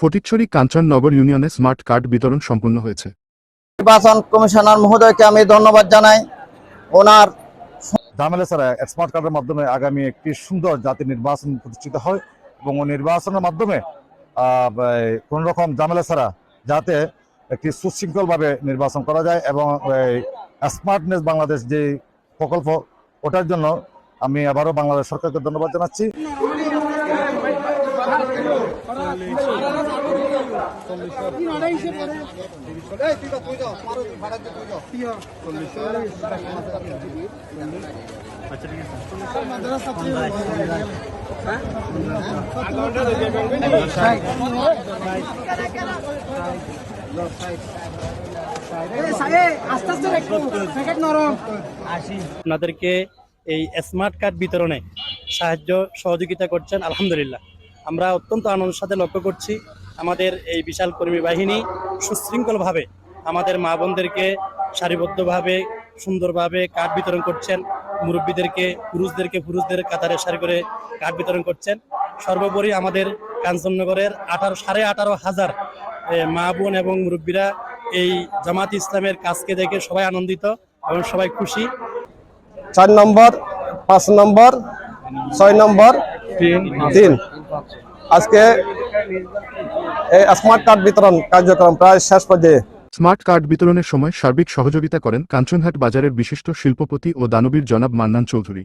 ফটিকছড়ি কাঞ্চননগর ইউনিয়নে smart card বিতরণ সম্পূর্ণ হয়েছে। নির্বাচন কমিশনার মহোদয়কে আমি ধন্যবাদ জানাই। ওনার ঝামেলা ছাড়া স্মার্ট কার্ডের মাধ্যমে আগামী একটি সুন্দর জাতীয় নির্বাচন প্রতিষ্ঠিত হয় এবং ওই নির্বাচনের মাধ্যমে কোন রকম ঝামেলা ছাড়া যাতে একটি সুশৃঙ্খলভাবে নির্বাচন করা যায় এবং স্মার্টনেস বাংলাদেশ যে প্রকল্প ওটার জন্য আমি আবারও বাংলাদেশ সরকারকে ধন্যবাদ জানাচ্ছি আস্তে আস্তে একটু প্যাকেট নরম আপনাদেরকে এই স্মার্ট কার্ড বিতরণে সাহায্য সহযোগিতা করছেন আলহামদুলিল্লাহ। আমরা অত্যন্ত আনন্দের সাথে লক্ষ্য করছি আমাদের এই বিশাল কর্মী বাহিনী সুশৃঙ্খলভাবে আমাদের মা বোনদেরকে সারিবদ্ধভাবে সুন্দরভাবে কাঠ বিতরণ করছেন। মুরব্বীদেরকে পুরুষদেরকে পুরুষদের কাতারে সারি করে কাঠ বিতরণ করছেন। সর্বোপরি আমাদের কাঞ্চননগরের আঠারো সাড়ে আঠারো হাজার এ, মা বোন এবং মুরব্বীরা এই জামাত ইসলামের কাজকে দেখে সবাই আনন্দিত এবং সবাই খুশি। চার নম্বর পাঁচ নম্বর ছয় নম্বর তিন। আজকে এই স্মার্ট কার্ড বিতরণ কার্যক্রম প্রায় শেষ পর্যায়ে। স্মার্ট কার্ড বিতরণের সময় সার্বিক সহযোগিতা করেন কাঞ্চনহাট বাজারের বিশিষ্ট শিল্পপতি ও দানবীর জনাব মান্নান চৌধুরী।